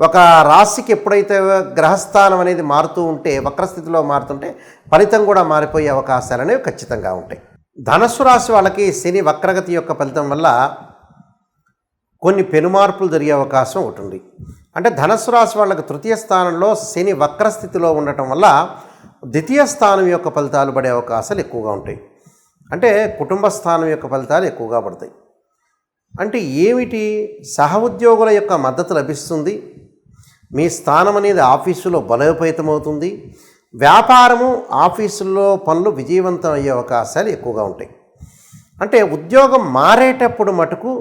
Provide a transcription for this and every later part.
ఒక రాశికి ఎప్పుడైతే గ్రహస్థానం అనేది మారుతూ ఉంటే వక్రస్థితిలో మారుతుంటే ఫలితం కూడా మారిపోయే అవకాశాలు అనేవి ఖచ్చితంగా ఉంటాయి. ధనస్సు రాశి వాళ్ళకి శని వక్రగతి యొక్క ఫలితం వల్ల కొన్ని పెనుమార్పులు జరిగే అవకాశం ఉంటుంది అంటే ధనస్సు రాశి వాళ్ళకి తృతీయ స్థానంలో శని వక్రస్థితిలో ఉండటం వల్ల ద్వితీయ స్థానం యొక్క ఫలితాలు పడే అవకాశాలు ఎక్కువగా ఉంటాయి. అంటే కుటుంబ స్థానం యొక్క ఫలితాలు ఎక్కువగా పడతాయి. అంటే ఏమిటి? సహ ఉద్యోగుల యొక్క మద్దతు లభిస్తుంది. మీ స్థానం అనేది ఆఫీసులో బలోపేతమవుతుంది. వ్యాపారము ఆఫీసుల్లో పనులు విజయవంతం అయ్యే అవకాశాలు ఎక్కువగా ఉంటాయి. అంటే ఉద్యోగం మారేటప్పుడు మటుకు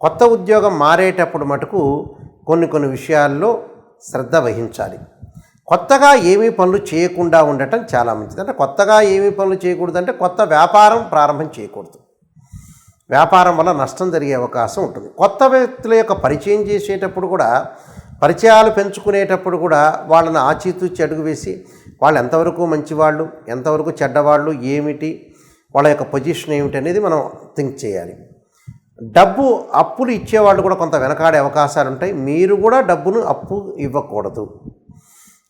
కొత్త ఉద్యోగం మారేటప్పుడు మటుకు కొన్ని కొన్ని విషయాల్లో శ్రద్ధ వహించాలి. కొత్తగా ఏమీ పనులు చేయకుండా ఉండటం చాలా మంచిది. అంటే కొత్తగా ఏమీ పనులు చేయకూడదు అంటే కొత్త వ్యాపారం ప్రారంభం చేయకూడదు. వ్యాపారం వల్ల నష్టం జరిగే అవకాశం ఉంటుంది. కొత్త వ్యక్తుల యొక్క పరిచయం చేసేటప్పుడు కూడా పరిచయాలు పెంచుకునేటప్పుడు కూడా వాళ్ళని ఆచితూచి అడుగు వేసి వాళ్ళు ఎంతవరకు మంచివాళ్ళు ఎంతవరకు చెడ్డవాళ్ళు ఏమిటి వాళ్ళ యొక్క పొజిషన్ ఏమిటి అనేది మనం థింక్ చేయాలి. డబ్బు అప్పులు ఇచ్చేవాళ్ళు కూడా కొంత వెనకాడే అవకాశాలు ఉంటాయి. మీరు కూడా డబ్బును అప్పు ఇవ్వకూడదు.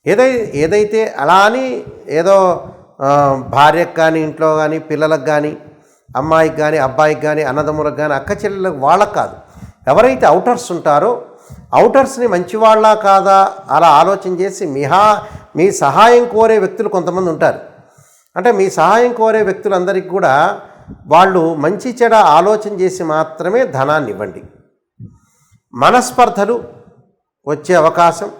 ఏదై ఏదైతే అలా అని ఏదో భార్యకు కానీ ఇంట్లో కానీ పిల్లలకు కానీ అమ్మాయికి కానీ అబ్బాయికి కానీ అన్నదమ్ములకు కానీ అక్క చెల్లెలకు వాళ్ళకు కాదు. ఎవరైతే అవుటర్స్ ఉంటారో అవుటర్స్ని మంచివాళ్ళ కాదా? అలా ఆలోచన చేసి మిహా మీ సహాయం కోరే వ్యక్తులు కొంతమంది ఉంటారు. అంటే మీ సహాయం కోరే వ్యక్తులందరికీ కూడా వాళ్ళు మంచి చెడ ఆలోచన చేసి మాత్రమే ధనాన్ని ఇవ్వండి. మనస్పర్ధలు వచ్చే అవకాశం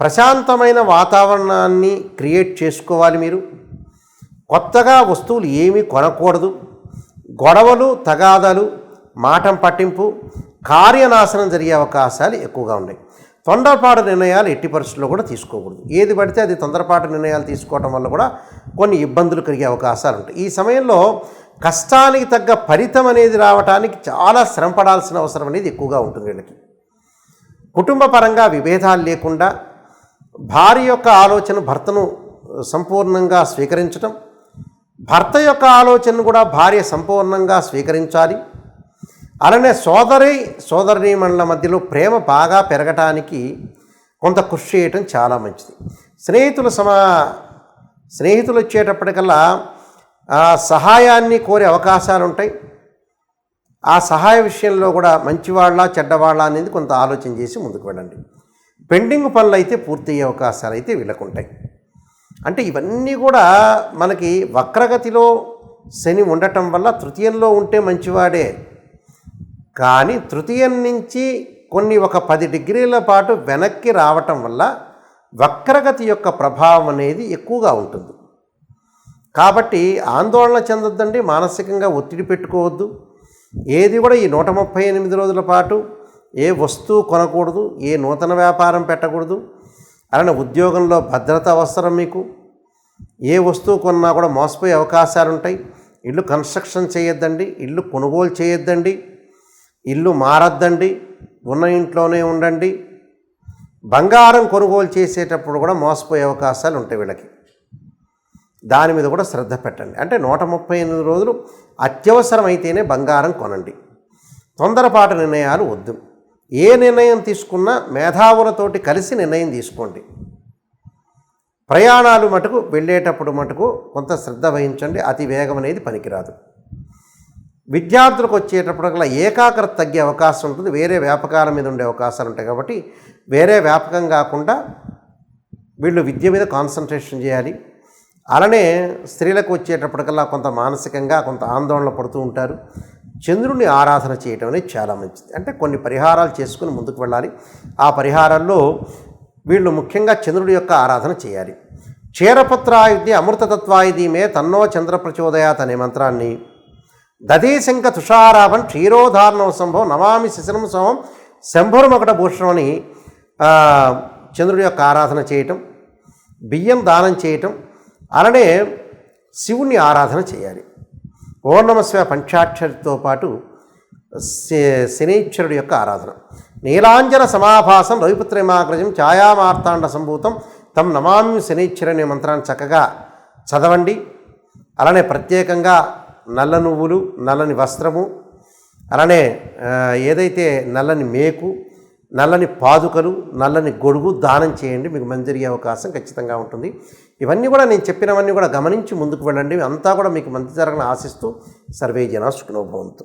ప్రశాంతమైన వాతావరణాన్ని క్రియేట్ చేసుకోవాలి మీరు. కొత్తగా వస్తువులు ఏమీ కొనకూడదు. గొడవలు తగాదాలు మాటం పట్టింపు కార్యనాశనం జరిగే అవకాశాలు ఎక్కువగా ఉన్నాయి. తొందరపాటు నిర్ణయాలు ఎట్టి పరిస్థితుల్లో కూడా తీసుకోకూడదు. ఏది పడితే అది తొందరపాటు నిర్ణయాలు తీసుకోవడం వల్ల కూడా కొన్ని ఇబ్బందులు కలిగే అవకాశాలు ఉంటాయి. ఈ సమయంలో కష్టానికి తగ్గ ఫలితం అనేది రావడానికి చాలా శ్రమ పడాల్సిన అవసరం అనేది ఎక్కువగా ఉంటుంది వీళ్ళకి. కుటుంబ పరంగా విభేదాలు లేకుండా భార్య యొక్క ఆలోచన భర్తను సంపూర్ణంగా స్వీకరించటం భర్త యొక్క ఆలోచనను కూడా భార్య సంపూర్ణంగా స్వీకరించాలి. అలానే సోదరి సోదరీమణుల మధ్యలో ప్రేమ బాగా పెరగటానికి కొంత కృషి చేయటం చాలా మంచిది. స్నేహితుల సమా స్నేహితులు వచ్చేటప్పటికల్లా సహాయాన్ని కోరే అవకాశాలు ఉంటాయి ఆ సహాయ విషయంలో కూడా మంచివాళ్ళ చెడ్డవాళ్ళ అనేది కొంత ఆలోచన చేసి ముందుకు వెళ్ళండి. పెండింగ్ పనులు అయితే పూర్తయ్యే అవకాశాలు అయితే వీళ్ళకుంటాయి. అంటే ఇవన్నీ కూడా మనకి వక్రగతిలో శని ఉండటం వల్ల తృతీయంలో ఉంటే మంచివాడే. కానీ తృతీయం నుంచి కొన్ని ఒక పది డిగ్రీల పాటు వెనక్కి రావటం వల్ల వక్రగతి యొక్క ప్రభావం అనేది ఎక్కువగా ఉంటుంది. కాబట్టి ఆందోళన చెందొద్దండి మానసికంగా ఒత్తిడి పెట్టుకోవద్దు. ఏది కూడా ఈ నూట ముప్పై ఎనిమిది రోజుల పాటు ఏ వస్తువు కొనకూడదు ఏ నూతన వ్యాపారం పెట్టకూడదు. అలానే ఉద్యోగంలో భద్రత అవసరం మీకు. ఏ వస్తువు కొన్నా కూడా మోసపోయే అవకాశాలు ఉంటాయి ఇల్లు కన్స్ట్రక్షన్ చేయొద్దండి ఇల్లు కొనుగోలు చేయొద్దండి. ఇల్లు మారద్దండి ఉన్న ఇంట్లోనే ఉండండి. బంగారం కొనుగోలు చేసేటప్పుడు కూడా మోసపోయే అవకాశాలు ఉంటాయి వీళ్ళకి. దాని మీద కూడా శ్రద్ధ పెట్టండి. అంటే నూట ముప్పై ఎనిమిది రోజులు అత్యవసరమైతేనే బంగారం కొనండి. తొందరపాటు నిర్ణయాలు వద్దు. ఏ నిర్ణయం తీసుకున్నా మేధావులతోటి కలిసి నిర్ణయం తీసుకోండి. ప్రయాణాలు మటుకు వెళ్ళేటప్పుడు మటుకు కొంత శ్రద్ధ వహించండి. అతి వేగం అనేది పనికిరాదు. విద్యార్థులకు వచ్చేటప్పటికల్లా ఏకాగ్రత తగ్గే అవకాశం ఉంటుంది. వేరే వ్యాపకాల మీద ఉండే అవకాశాలు ఉంటాయి కాబట్టి వేరే వ్యాపకం కాకుండా వీళ్ళు విద్య మీద కాన్సన్ట్రేషన్ చేయాలి. అలానే స్త్రీలకు వచ్చేటప్పటికల్లా కొంత మానసికంగా కొంత ఆందోళన పడుతూ ఉంటారు. చంద్రుని ఆరాధన చేయటం అనేది చాలా మంచిది. అంటే కొన్ని పరిహారాలు చేసుకుని ముందుకు వెళ్ళాలి. ఆ పరిహారాల్లో వీళ్ళు ముఖ్యంగా చంద్రుడి యొక్క ఆరాధన చేయాలి. క్షీరపత్రాయుధి అమృతతత్వాయుధి మే తన్నో చంద్ర ప్రచోదయాత్ అనే మంత్రాన్ని దదీశంక తుషారాభం క్షీరోధారణం సంభవం నమామి శిశనం సంభవం శంభురమకట భూషణం అని చంద్రుడి యొక్క ఆరాధన చేయటం బియ్యం దానం చేయటం అలానే శివుణ్ణి ఆరాధన చేయాలి. ఓర్ణమస్వ పంచాక్షరితో పాటు శ- శనీశ్వరుడి యొక్క ఆరాధన. నీలాంజన సమాభాసం రవిపుత్రమాగ్రజం ఛాయామార్తాండ సంభూతం తం నమామి శనీశ్వర అనే మంత్రాన్ని చక్కగా చదవండి. అలానే ప్రత్యేకంగా నల్ల నువ్వులు నల్లని వస్త్రము అలానే ఏదైతే నల్లని మేకు నల్లని పాదుకలు నల్లని గొడుగు దానం చేయండి. మీకు మంచి జరిగే అవకాశం ఖచ్చితంగా ఉంటుంది. ఇవన్నీ కూడా నేను చెప్పినవన్నీ కూడా గమనించి ముందుకు వెళ్ళండి. అంతా కూడా మీకు మంచి జరగని ఆశిస్తూ సర్వే జనా సుఖనోభవంతు